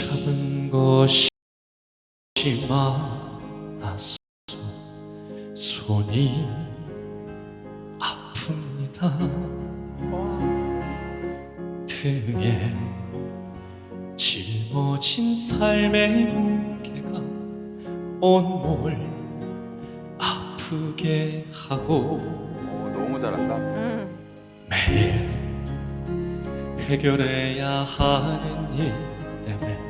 찾은 것이 많아서 손이 아픕니다. 등에 짊어진 삶의 무게가 온몸을 아프게 하고 오, 너무 잘한다. 매일 해결해야 하는 일 때문에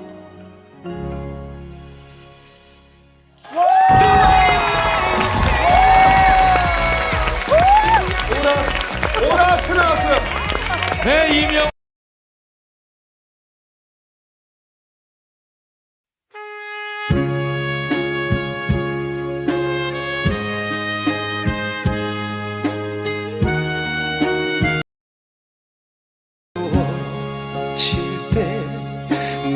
오라, 오라, 나왔어요. 네, 이명.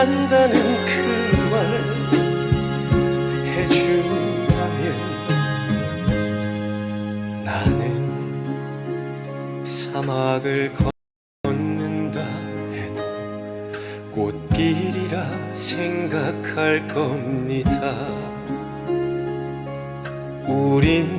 한다는 그 말 해준다면 나는 사막을 걷는다 해도 꽃길이라 생각할 겁니다. 우린